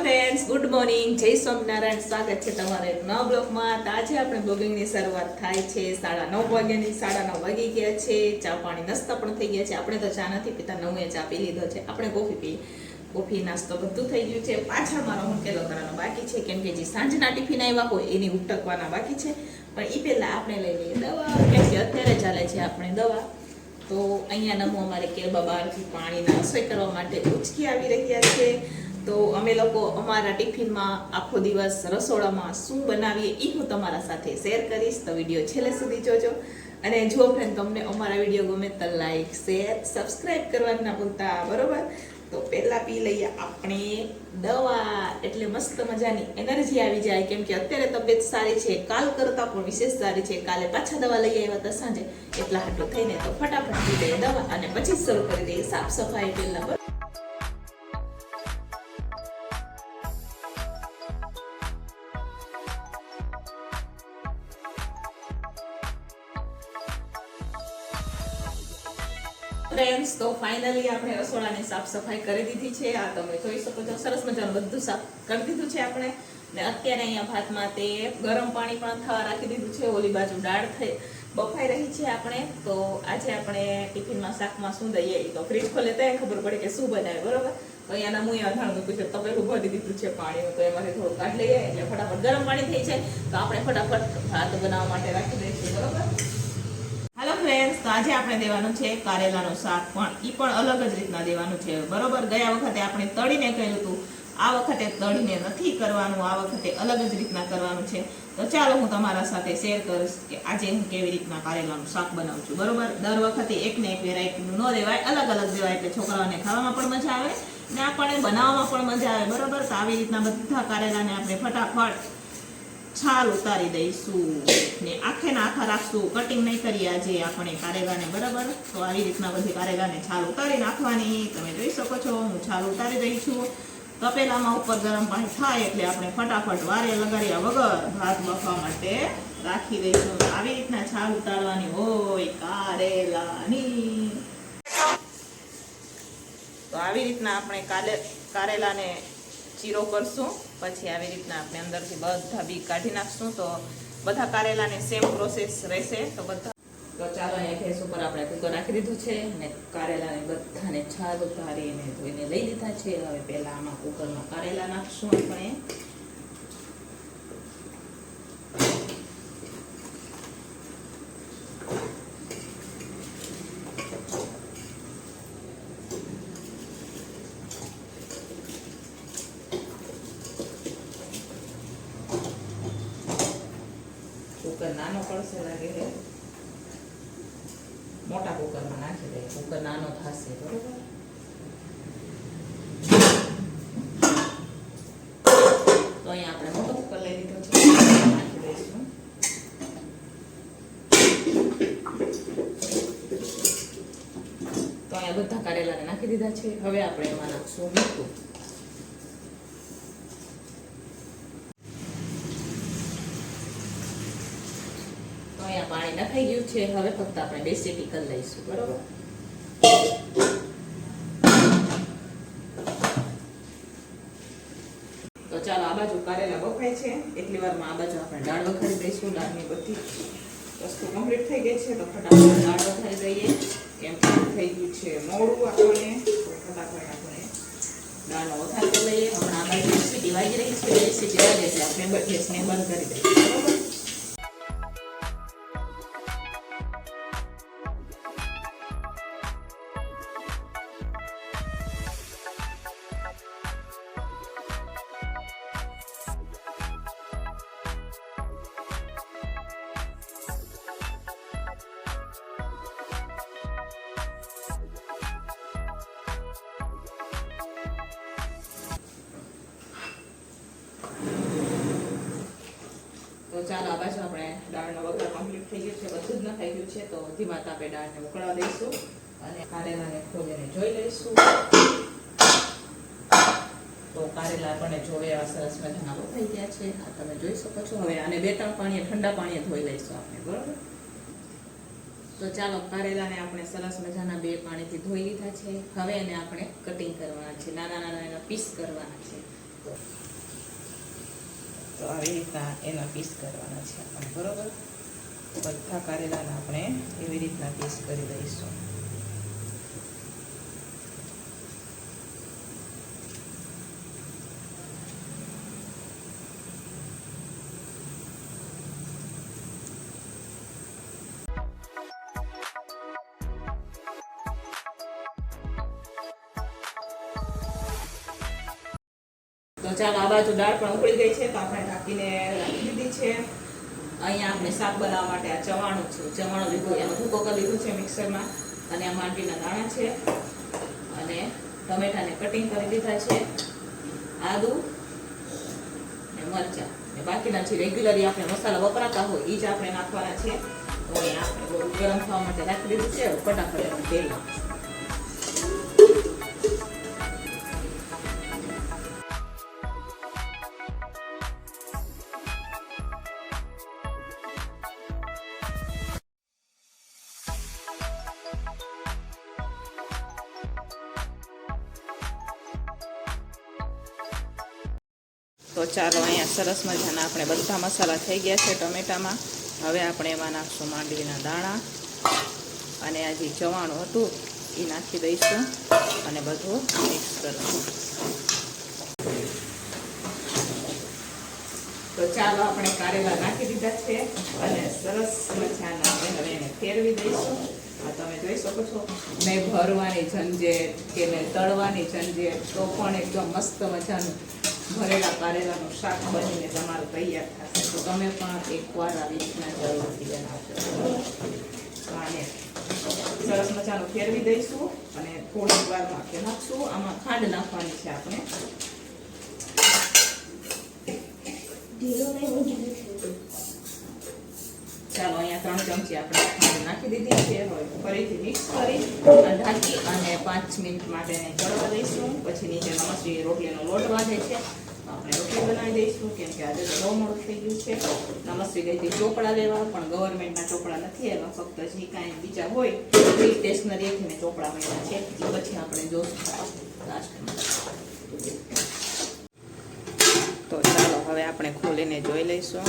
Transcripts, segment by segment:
Friends good morning જય સ્વામિનારાયણ. સ્વાગત છે તમારે નવ બ્લોગમાં. તો આજે આપણે બ્લોગિંગની શરૂઆત થાય છે. સાડા નવ વાગ્યાની, સાડા નવ વાગી ગયા છે. ચા પાણી નાસ્તા પણ થઈ ગયા છે. આપણે તો ચા નથી પીતા નવે ચા પી લીધો છે. આપણે કોફી પી, કોફી, નાસ્તો બધું થઈ ગયું છે. પાછા મારો હુંકેલો કરવાનો બાકી છે. કેમ કે જે સાંજના ટિફિન આવ્યા હોય, એની ઉટકવાના બાકી છે. પણ એ પહેલાં આપણે લઈ લઈએ દવા. કેમ કે અત્યારે ચાલે છે આપણે દવા. તો અહીંયા નમો અમારે કેરબા બહારથી પાણીના રસોઈ કરવા માટે ઉચકી આવી રહ્યા છે. તો અમે લોકો અમારા ટિફિનમાં આખો દિવસ રસોડામાં શું બનાવીએ એ હું તમારા સાથે શેર કરીશ. તો વીડિયો છેલ્લે સુધી જોજો. અને જો ફ્રેન્ડ તમને અમારા વીડિયો ગમે તો લાઈક શેર સબસ્ક્રાઇબ કરવાનું ના ભૂલતા, બરોબર? તો પહેલાં પી લઈએ આપણે દવા. એટલે મસ્ત મજાની એનર્જી આવી જાય. કેમ કે અત્યારે તબિયત સારી છે, કાલ કરતાં પણ વિશેષ સારી છે. કાલે પાછા દવા લઈ આવ્યા હતા સાંજે. એટલા હાટો થઈને તો ફટાફટ પી લઈએ દવા અને પછી શરૂ કરી દઈએ સાફ સફાઈ પહેલા ફ્રેન્ડ્સ, તો ફાઇનલી આપણે રસોડાની સાફ સફાઈ કરી દીધી છે. આ તમે જોઈ શકો છો, સરસ મજાનું બધું સાફ કરી દીધું છે આપણે. ને અત્યારે અહીંયા ભાતમાં તે ગરમ પાણી પણ થવા રાખી દીધું છે. ઓલી બાજુ દાળ થઈ, બફાઈ રહી છે આપણે. તો આજે આપણે ટિફિનમાં શાકમાં શું દઈએ તો ફ્રીજ ખોલે તો ખબર પડે કે શું બનાવે, બરોબર? તો અહીંયાના મુએ અધાણ મૂક્યું છે, તપેલું ભરી દીધું છે પાણીનું, તો એમાંથી થોડું કાઢ લઈએ. એટલે ફટાફટ ગરમ પાણી થઈ છે તો આપણે ફટાફટ ભાત બનાવવા માટે રાખી દઈશું, બરોબર? ફ્રેન્ડ્સ તો આજે આપણે દેવાનું છે કારેલાનું શાક પણ એ પણ અલગ જ રીતના દેવાનું છે. બરોબર? ગયા વખતે આપણે તળીને કહ્યું હતું. આ વખતે તળીને નથી કરવાનું, આ વખતે અલગ જ રીતના કરવાનું છે. તો ચાલો હું તમારા સાથે શેર કરીશ કે આજે હું કેવી રીતના કારેલાનું શાક બનાવું છું. બરોબર? દર વખતે એક ને એક વેરાયટીનું ન દેવાય અલગ અલગ દેવાય એટલે છોકરાઓને ખાવામાં પણ મજા આવે ને આપણને બનાવવામાં પણ મજા આવે. બરોબર? તો આવી રીતના બધા કારેલાને આપણે ફટાફટ છાલ ઉતારી દઈશું ને આખે આખા રાખશું. કટિંગ નહીં કરીએ આજે આપણે કારેગાને, બરાબર? તો આવી રીતના બધી કારેગાને છાલ ઉતારી નાખવાની. તમે જોઈ શકો છો, હું છાલ ઉતારી દઈ છું. તપેલામાં ઉપર ગરમ પાણી થાય એટલે આપણે ફટાફટ વારે લગાડ્યા વગર ભાત બફવા માટે રાખી દઈશું. આવી રીતના છાલ ઉતારવાની હોય કારેલાની. તો આવી રીતના આપણે કાલે કારેલાને ચીરો કરશું. પછી આવી રીતના આપણે અંદરથી બધા બી કાઢી નાખશું તો બધા કારેલાને સેમ પ્રોસેસ રહેશે તો બધા તો ચાલો અહીંયા ગેસ ઉપર આપણે કુકર રાખી દીધું છે અને કારેલાને બધાને છાલ ઉતારીને ધોઈને લઈ લીધા છે. હવે પહેલાં આમાં કુકરમાં કારેલા નાખશું આપણે કુકર નાનો પડશે લાગે છે. મોટા કુકરમાં નાખી દઈએ કુકર નાનો થશે, બરોબર? તો અહીંયા આપણે મોટો કુકર લઈ લીધો છે. નાખી દઈશું. તો અહીંયા બધા કારેલાને નાખી દીધા છે. હવે આપણે એમાં નાખશું મીઠું તો પાણી ગયું છે. હવે ફક્ત આપણે બે સીટી કરી લઈશું, બરોબર? તો ચાલો, આ બાજુ કારેલા બફાય છે. એટલી વારમાં આ બાજુ આપણે દાળ વખારી દઈશું, દાળની બધી વસ્તુ કમ્પ્લીટ થઈ ગઈ છે. તો ફટાફટ દાળ વખારી દઈએ. કેમ કે થઈ ગયું છે મોડું આપણે ફટાફટ આપણે દાળનો કરી લઈએ. હમણાં આ બાજુ સીટી વાગી રહી છે. સીટી વાગે છે. આપણે ગેસને બંધ કરી દઈશું, બરોબર? ચાલો આ બાજુ આપણે દાળનો વઘાર કમ્પ્લીટ થઈ ગયો છે, બધું જ નખાઈ ગયું છે, તો ધીમા તાપે દાળને ઉકળવા દઈશું અને કારેલાને ખોલીને જોઈ લઈશું. તો કારેલા આપણને જોવે એવા સરસ મજાના થઈ ગયા છે. આ તમે જોઈ શકો છો. હવે આને બે ત્રણ પાણીએ, ઠંડા પાણીએ ધોઈ લઈશું આપણે, બરોબર? તો ચાલો, કારેલાને આપણે સરસ મજાના બે પાણીથી ધોઈ લીધા છે. હવે એને આપણે કટિંગ કરવાના છે. નાના નાના એના પીસ કરવાના છે. તો આવી રીતના એના પીસ કરવાના છે. આપણે બરાબર? બધા કારેલાના આપણે એવી રીતના પીસ કરી દઈશું. તો ચાલો આ દાળ પણ ઉકળી ગઈ છે તો આપણે ઢાંકીને રાખી દીધી છે. અહીંયા આપણે શાક બનાવવા માટે આ ચવાણું છે. ચવાણું લીધું, એનો ભૂકો કરી લીધું છે મિક્સરમાં અને આ માંડવીના દાણા છે. અને ટમેટાને કટિંગ કરી દીધા છે. આદુ ને મરચાં. ને બાકીના જે રેગ્યુલરી આપણે મસાલા વપરાતા હોય એ જ આપણે નાખવાના છે. તો આપણે ગરમ થવા માટે રાખી દીધું છે. ફટાફટ એનું તો ચાલો અહીંયા સરસ મજાના આપણે બધા મસાલા થઈ ગયા છે ટમેટામાં. હવે આપણે એમાં નાખશું માંડવીના દાણા અને આ જે ચવાણું હતું એ નાખી દઈશું અને બધું મિક્સ કરશું તો ચાલો આપણે કારેલા નાખી દીધા છે અને સરસ મજાના હવે એને ફેરવી દઈશું. આ તમે જોઈ શકો છો, મેં ભરવાની ઝંઝેટ કે મેં તળવાની ઝંઝેટ તો પણ એકદમ મસ્ત મજાનું ભરેલા કારેલાનું શાક બનીને તમારું તૈયાર થશે. તો તમે પણ એકવાર આવી રીતના જરૂરથી બનાવશો. આને સરસ મજાનું ફેરવી દઈશું અને થોડીક વારમાં માખે નાખશું. આમાં ખાંડ નાખવાની છે આપણે. ચાલો અહીંયા ત્રણ ચમચી આપણે નાખી દીધી છે. ફરીથી મિક્સ કરી ઢાંકી અને પાંચ મિનિટ માટે એને ચડવા દઈશું. પછી નીચે નમસ્તી રોટલીનો લોટ વાગે છે. આપણે રોટલી બનાવી દઈશું. કેમ કે આજે તો બહુ મોડું થઈ ગયું છે. નમસ્તી ગઈ ચોપડા લેવા, પણ ગવર્મેન્ટના ચોપડા નથી. એમાં ફક્ત જે કાંઈ બીજા હોય, એ સ્ટેશનરી મેં ચોપડા મળ્યા છે. પછી આપણે જોશું. તો ચાલો, હવે આપણે ખોલીને જોઈ લઈશું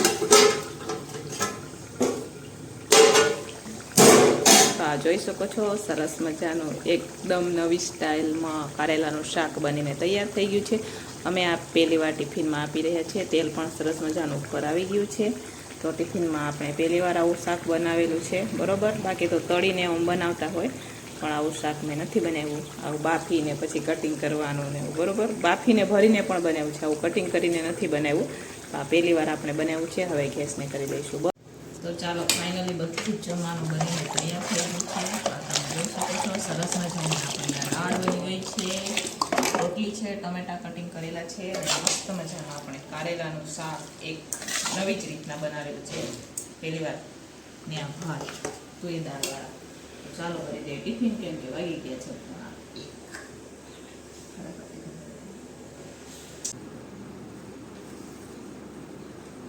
તો આ જોઈ શકો છો? સરસ મજાનું એકદમ નવી સ્ટાઇલમાં કારેલાનું શાક બનીને તૈયાર થઈ ગયું છે. અમે આ પહેલી વાર ટિફિનમાં આપી રહ્યા છીએ. તેલ પણ સરસ મજાનું ઉપર આવી ગયું છે. તો ટિફિનમાં આપણે પહેલી વાર આવું શાક બનાવેલું છે. બરાબર? બાકી તો તળીને આમ બનાવતા હોય, પણ આવું શાક મેં નથી બનાવ્યું. આવું બાફીને પછી કટિંગ કરવાનું ને બરોબર? બાફીને ભરીને પણ બનાવ્યું છે. આવું કટિંગ કરીને નથી બનાવ્યું. આ પહેલી વાર આપણે બનાવ્યું છે. હવે ગેસને કરી દઈશું. તો ચાલો ફાઇનલી બધું જ જમવાનું બનીને તૈયાર ગયું છે. જોઈ શકો છો, સરસ મજાની આપણને દાળ બની ગઈ છે. રોટલી છે, ટમેટા કટિંગ કરેલા છે અને મસ્ત મજાનું આપણે કારેલાનું શાક એક નવી જ રીતના બનાવેલું છે. પહેલી વાર આ ભાત તુએ દાળવાળા ચાલો કરી દે ટિફિન કેમ કે વાગી ગયા છે પોણા એક.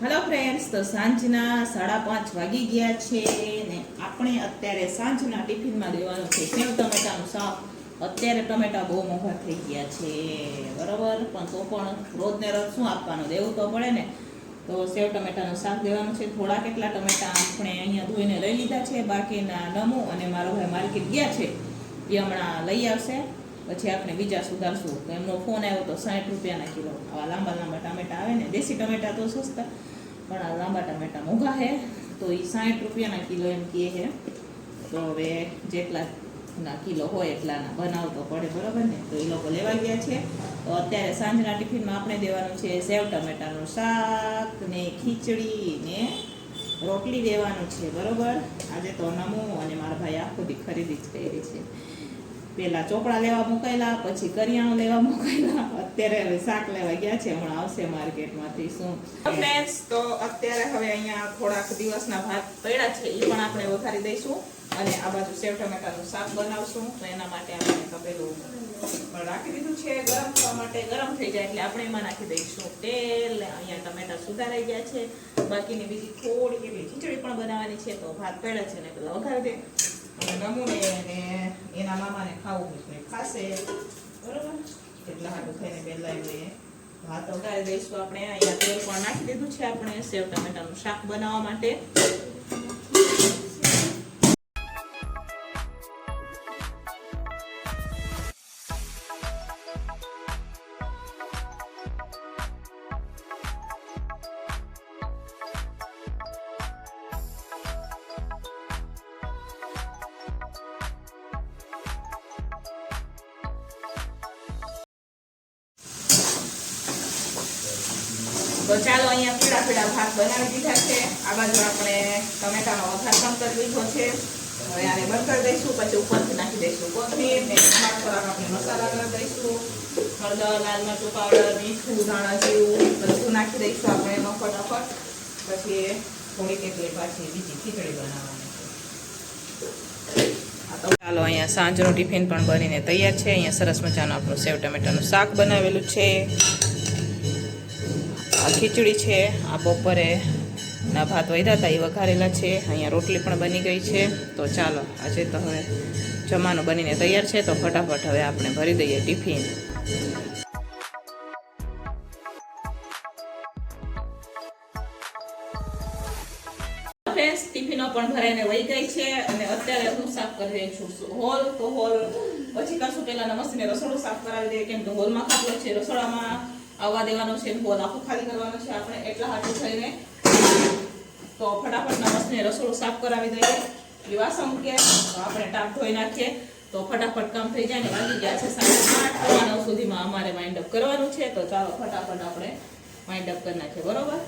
હેલો ફ્રેન્ડ્સ તો સાંજના સાડા પાંચ વાગી ગયા છે ને આપણે અત્યારે સાંજના ટિફિનમાં દેવાનું છે. સેવ ટમેટાનું શાક. અત્યારે ટમેટા બહુ મોંઘા થઈ ગયા છે. બરાબર? પણ તો પણ રોજને રોજ શું આપવાનું? દેવું તો પડે ને. તો સેવ ટમેટાનું શાક દેવાનું છે. થોડા કેટલા ટમેટા આપણે અહીંયા ધોઈને લઈ લીધા છે. બાકીના નમો અને મારો ભાઈ માર્કેટ ગયા છે. એ હમણાં લઈ આવશે. પછી આપણે બીજા સુધારશું. તો એમનો ફોન આવ્યો તો સાઠ રૂપિયાના કિલો. આવા લાંબા લાંબા ટામેટા આવે ને. દેશી ટમેટા તો સસ્તા. પણ આ લાંબા ટમેટા મોંઘા છે. તો એ સાઠ રૂપિયાના કિલો એમ કહે છે. તો હવે જેટલા ના કિલો હોય એટલાના બનાવતો પડે, બરાબર ને? તો એ લોકો લેવા ગયા છે. તો અત્યારે સાંજના ટિફિનમાં આપણે દેવાનું છે સેવ ટમેટાનું શાક ને ખીચડી ને રોટલી દેવાનું છે, બરોબર? આજે તો નમું અને મારા ભાઈ આખો દી ખરીદી જ કરી છે. પેલા ચોપડા લેવા મુકાયેલા, પછી કરિયાણું લેવા મુકાયેલા. અત્યારે હવે શાક લેવા ગયા છે, હમણાં આવશે માર્કેટમાંથી શું. ફ્રેન્ડ્સ તો અત્યારે હવે અહીંયા થોડાક દિવસના ભાત પડ્યા છે એ પણ આપણે વઘારી દઈશું. અને આ બાજુ સેવ ટમેટાનું શાક બનાવશું, તો એના માટે આપણે તપેલું પણ રાખી દીધું છે. ગરમ થવા માટે ગરમ થઈ જાય એટલે આપણે એમાં નાખી દઈશું. તેલ, અહીંયા ટમેટા સુધારાઈ ગયા છે. બાકીની બીજી થોડી એવી ખીચડી પણ બનાવવાની છે, તો ભાત પડ્યા છે ને પેલા વઘારી દે. અને નમૂને ને એના મામાને ખાવું હોય ખાશે બરોબર એટલા હાટું થઈને પહેલા એમને ભાત વઘારી દઈશું આપણે અહીંયા તેલ પણ નાખી દીધું છે આપણે સેવ ટમેટાનું શાક બનાવવા માટે તો ચાલો અહીંયા પીળા પીળા ભાત બનાવી દીધા છે. આ બાજુ આપણે ટમેટાનો વઘાર પણ કરી દીધો છે. હવે આને બંધ કરી દઈશું, પછી ઉપરથી નાખી દઈશું કોથમીર, ને પર આપણે મસાલા કરી દઈશું. હળદર, લાલ મરચું પાવડર, મીઠું, ધાણા જીરું, બધું નાખી દઈશું આપણે એમાં ફટાફટ પછી થોડીક કેટલી પાછી બીજી ખીચડી બનાવવાની ચાલો અહીંયા સાંજનું ટિફિન પણ બનીને તૈયાર છે. અહીંયા સરસ મજાનું આપણું સેવ ટમેટાનું શાક બનાવેલું છે. આ ખીચડી છે, આ બપોરે ના ભાત વધ્યા હતા એ વઘારેલા છે, અહીંયા રોટલી પણ બની ગઈ છે. તો ચાલો, આજે તો હવે જમવાનું બનીને તૈયાર છે, તો ફટાફટ હવે આપણે ભરી દઈએ ટિફિન. ફ્રેન્ડ્સ, ટિફિનો પણ ભરાઈને વહી ગઈ છે અને અત્યારે હું સાફ કરી રહી છું. હોલ, તો હોલ, પછી કરશું પેલા નમસ્તે રસોડું સાફ કરાવી દઈએ, કેમ કે હોલમાં ખાટલો છે, રસોડામાં આવવા દેવાનો છે હોલ આખો ખાલી કરવાનો છે. આપણે એટલા હાટું થઈને તો ફટાફટ નમસ્તે રસોડું સાફ કરાવી દઈએ. એ વાસણ મૂકીએ આપણે ટાપ ધોઈ નાખીએ. તો ફટાફટ કામ થઈ જાય ને વાગી ગયા છે સાડા આઠ. નવ સુધીમાં અમારે માઇન્ડ અપ કરવાનું છે. તો ચાલો ફટાફટ આપણે માઇન્ડ અપ કરી નાખીએ. બરોબર?